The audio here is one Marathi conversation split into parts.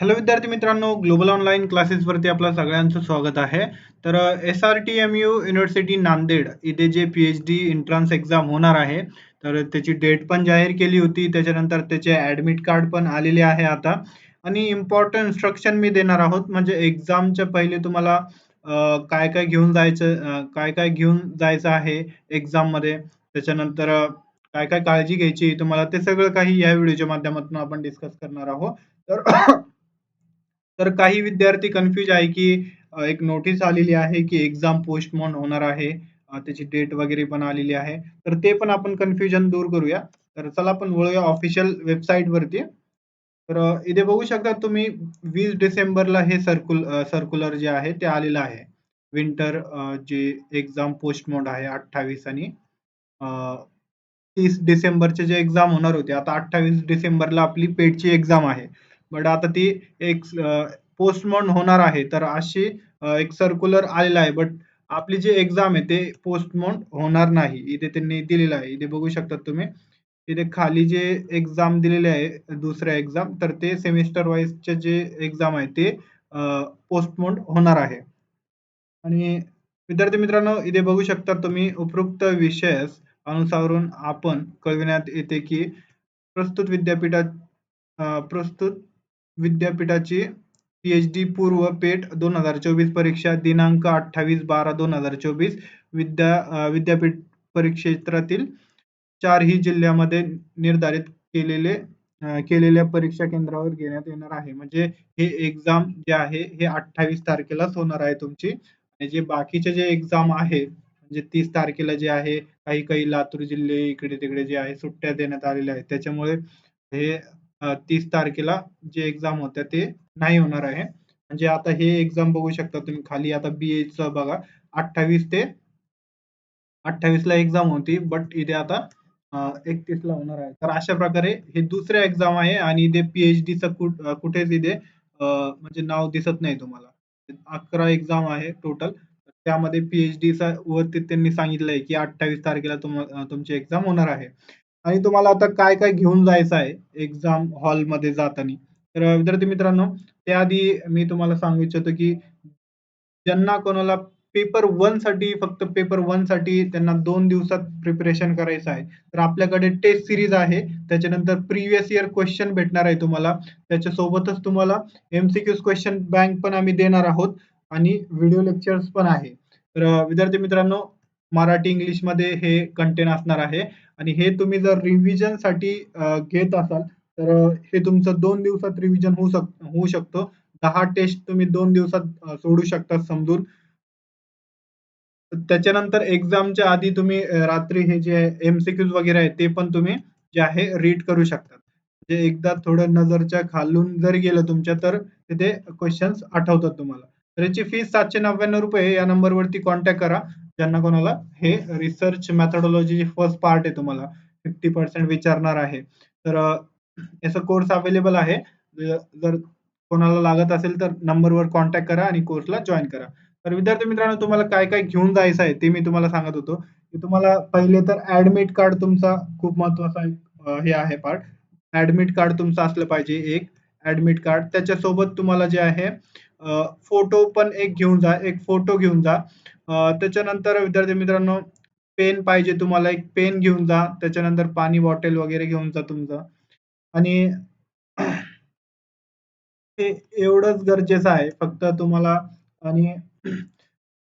हॅलो विद्यार्थी मित्रांनो ग्लोबल ऑनलाईन क्लासेसवरती आपलं सगळ्यांचं स्वागत आहे. तर S R T M U university Nanded इथे J P H D entrance exam होणार आहे तर त्याची डेट पण जाहीर केली होती. त्याच्यानंतर त्याचे ॲडमिट कार्ड पण आलेले आहे आता. आणि इम्पॉर्टंट इन्स्ट्रक्शन मी देणार आहोत. म्हणजे एक्झामच्या पहिले तुम्हाला काय काय घेऊन जायचं काय काय घेऊन जायचं आहे एक्झाममध्ये त्याच्यानंतर काय काय काळजी घ्यायची तुम्हाला ते सगळं काही या व्हिडिओच्या माध्यमातून आपण डिस्कस करणार आहोत. तर तर काही विद्यार्थी कन्फ्यूज आहे की एक नोटीस आलेली आहे की एक्झाम पोस्टपोन होणार आहे. त्याची डेट वगैरे पण आलेली आहे. तर ते पण आपण कन्फ्युजन दूर करूया. तर चला आपण वळूया ऑफिशियल वेबसाईट वरती. तर इथे बघू शकता तुम्ही वीस डिसेंबरला हे सर्कुल सर्क्युलर जे आहे ते आलेलं आहे. विंटर जे एक्झाम पोस्टमोड आहे अठ्ठावीस आणि तीस डिसेंबरचे जे एक्झाम होणार होते. आता अठ्ठावीस डिसेंबरला आपली पेडची एक्झाम आहे. बट आता ती एक पोस्टमॉर्न होणार आहे. तर अशी एक सर्क्युलर आलेला आहे. बट आपली जी एक्झाम आहे ते पोस्टमॉर्न होणार नाही. इथे त्यांनी दिलेलं आहे. इथे बघू शकता तुम्ही. इथे खाली जे एक्झाम दिलेले आहे दुसऱ्या एक्झाम तर ते सेमिस्टर वाईजचे जे एक्झाम आहे ते पोस्टमोन होणार आहे. आणि विद्यार्थी मित्रांनो इथे बघू शकता तुम्ही उपरोक्त विषयास अनुसारून आपण कळविण्यात येते की प्रस्तुत विद्यापीठात प्रस्तुत विद्यापीठाची पीएचडी पूर्व पेट दोन हजार चोवीस परीक्षा दिनांक अठ्ठावीस बारा दोन हजार चोवीस विद्या विद्यापीठ परीक्षेत्रातील चारही जिल्ह्यामध्ये निर्धारित केलेले केलेल्या परीक्षा केंद्रावर घेण्यात येणार आहे. म्हणजे हे एक्झाम जे आहे हे अठ्ठावीस तारखेलाच होणार आहे तुमची. आणि जे बाकीचे जे एक्झाम आहे म्हणजे तीस तारखेला जे आहे काही काही लातूर जिल्हे इकडे तिकडे जे आहे सुट्ट्या देण्यात आलेल्या आहेत. त्याच्यामुळे हे तीस तारखेला जे एक्झाम होत्या ते नाही होणार आहे. म्हणजे आता हे एक्झाम बघू शकता तुम्ही खाली. आता बी चा बघा. अठ्ठावीस ते अठ्ठावीस ला एक्झाम होती बट इथे आता एकतीस ला होणार आहे. तर अशा प्रकारे हे दुसरे एक्झाम आहे आणि इथे पीएचडी च कुठेच इथे म्हणजे नाव दिसत नाही तुम्हाला. अकरा एक्झाम आहे टोटल त्यामध्ये पीएचडी चा वरती त्यांनी सांगितलंय की अठ्ठावीस तारखेला तुमची एक्झाम होणार आहे. आणि तुम्हाला आता काय काय घेऊन जायचं आहे एक्झाम हॉलमध्ये जाताना? तर विद्यार्थी मित्रांनो त्याआधी मी तुम्हाला सांगू इच्छितो की ज्यांना कोणाला पेपर वनसाठी फक्त पेपर वनसाठी त्यांना दोन दिवसात प्रिपरेशन करायचं आहे. तर आपल्याकडे टेस्ट सिरीज आहे. त्याच्यानंतर प्रिव्हियस इयर क्वेश्चन भेटणार आहे तुम्हाला. त्याच्यासोबतच तुम्हाला एमसीक्यू क्वेश्चन बँक पण आम्ही देणार आहोत आणि व्हिडिओ लेक्चर्स पण आहे. तर विद्यार्थी मित्रांनो मराठी इंग्लिशमध्ये हे कंटेंट असणार आहे. आणि हे तुम्ही जर रिव्हिजनसाठी घेत असाल तर हे तुमचं दोन दिवसात रिव्हिजन होऊ शक होऊ शकतो. दहा टेस्ट तुम्ही दोन दिवसात सोडू शकता समजून. त्याच्यानंतर एक्झामच्या आधी तुम्ही रात्री हे जे एमसीक्यूज वगैरे आहे ते पण तुम्ही जे आहे रीड करू शकता म्हणजे एकदा थोडं नजरच्या खालून जर गेलं तुमच्या तर तिथे क्वेश्चन्स आठवतात तुम्हाला. तर याची फीस सातशे नव्याण्णव रुपये या नंबरवरती कॉन्टॅक्ट करा. ज्यांना कोणाला हे रिसर्च मेथडॉलॉजी फर्स्ट पार्ट आहे तुम्हाला फिफ्टी पर्सेंट विचारणार आहे. तर याचा कोर्स अवेलेबल आहे. जर कोणाला लागत असेल तर नंबरवर कॉन्टॅक्ट करा आणि कोर्सला जॉईन करा. तर विद्यार्थी मित्रांनो तुम्हाला काय काय घेऊन जायचं आहे ते मी तुम्हाला सांगत होतो. की तुम्हाला पहिले तर ऍडमिट कार्ड तुमचा खूप महत्त्वाचा हे आहे पार्ट ऍडमिट कार्ड तुमचं असलं पाहिजे एक. ऍडमिट कार्ड त्याच्यासोबत तुम्हाला जे आहे फोटो पण एक घेऊन जा एक फोटो घेऊन जा. त्याच्यानंतर विद्यार्थी मित्रांनो पेन पाहिजे तुम्हाला एक पेन घेऊन जा. त्याच्यानंतर पाणी बॉटल वगैरे घेऊन जा तुमचं. आणि हे एवढंच गरजेचं आहे. फक्त तुम्हाला आणि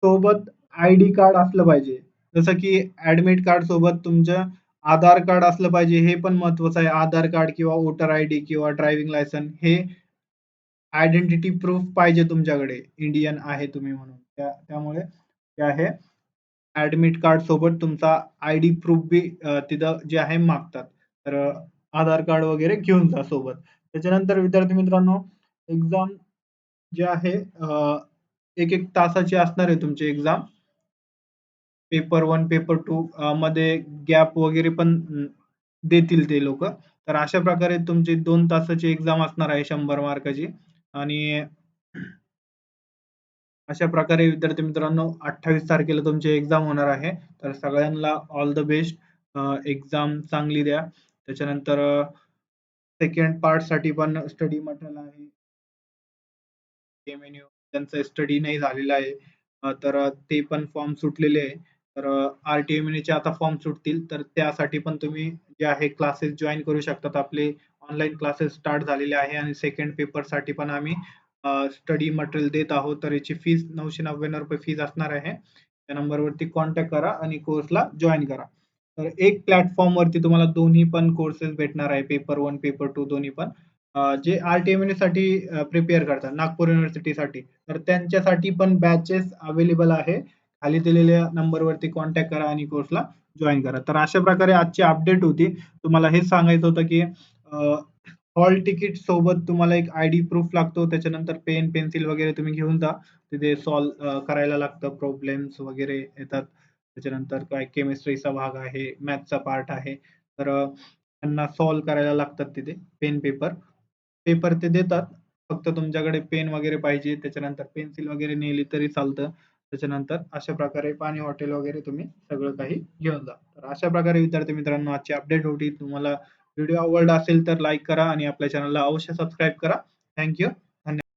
सोबत आय डी कार्ड असलं पाहिजे. जसं की ऍडमिट कार्ड सोबत तुमचं आधार कार्ड असलं पाहिजे हे पण महत्वाचं आहे. आधार कार्ड किंवा वोटर आय डी किंवा ड्रायव्हिंग लायसन हे आयडेंटिटी प्रूफ पाहिजे तुमच्याकडे. इंडियन आहे तुम्ही म्हणून. त्या त्यामुळे ते आहे. ऍडमिट कार्ड सोबत तुमचा आय डी प्रूफ बी तिथं जे आहे मागतात. तर आधार कार्ड वगैरे घेऊन जा सोबत. त्याच्यानंतर विद्यार्थी मित्रांनो एक्झाम जे आहे एक एक तासाची असणार आहे तुमची exam. Paper one paper two मध्ये गॅप वगैरे पण देतील ते लोक. तर अशा प्रकारे तुमची दोन तासाची एक्झाम असणार आहे शंभर मार्काची. आणि अशा प्रकारे विद्यार्थी मित्रांनो अठ्ठावीस तारखेला तुमची एक्झाम होणार आहे. तर सगळ्यांना ऑल द बेस्ट एक्झाम चांगली द्या. त्याच्यानंतर सेकंड पार्टसाठी पण स्टडी मटेरियल आहे. त्यांचा स्टडी नाही झालेला आहे. तर ते पण फॉर्म सुटलेले आहे. तर आरटीएमएनचे आता फॉर्म सुटतील. तर त्यासाठी पण तुम्ही जे आहे क्लासेस जॉईन करू शकतात. आपले ऑनलाईन क्लासेस स्टार्ट झालेले आहे आणि सेकंड पेपरसाठी पण आम्ही स्टडी मटेरियल देत आहोत. तर याची फीस ₹999 फीस असणार आहे. त्या नंबरवरती कॉन्टॅक्ट करा आणि कोर्सला जॉईन करा. तर एक प्लॅटफॉर्मवरती तुम्हाला दोन्ही पण कोर्सेस भेटणार आहे. पेपर वन पेपर टू दोन्ही पण. जे आर-टी-एम-एनसाठी प्रिपेअर करतात नागपूर युनिव्हर्सिटीसाठी. तर त्यांच्यासाठी पण बॅचेस अवेलेबल आहे. खाली दिलेल्या नंबरवरती कॉन्टॅक्ट करा आणि कोर्सला जॉईन करा. तर अशा प्रकारे आजची अपडेट होती. तुम्हाला हेच सांगायचं होतं, की हॉल तिकीट सोबत तुम्हाला एक आयडी प्रूफ लागतो. त्याच्यानंतर पेन, पेन्सिल वगैरे तुम्ही घेऊन जा. तिथे सॉल्व करायला लागतं. प्रॉब्लेम्स वगैरे येतात. त्याच्यानंतर काय केमिस्ट्रीचा भाग आहे, मॅथचा पार्ट आहे. तर त्यांना सॉल्व करायला लागतात तिथे पेन, पेपर. पेपर ते देतात. फक्त तुमच्याकडे पेन वगैरे पाहिजे. त्याच्यानंतर पेन्सिल वगैरे नेली तरी चालतं. त्याच्यानंतर अशा प्रकारे पाणी हॉटेल वगैरे तुम्ही सगळं काही घेऊन जा. तर अशा प्रकारे विद्यार्थी मित्रांनो आजची अपडेट होती. तुम्हाला व्हिडिओ आवडला असेल तर लाईक करा आणि आपल्या चॅनलला अवश्य सबस्क्राईब करा. Thank you.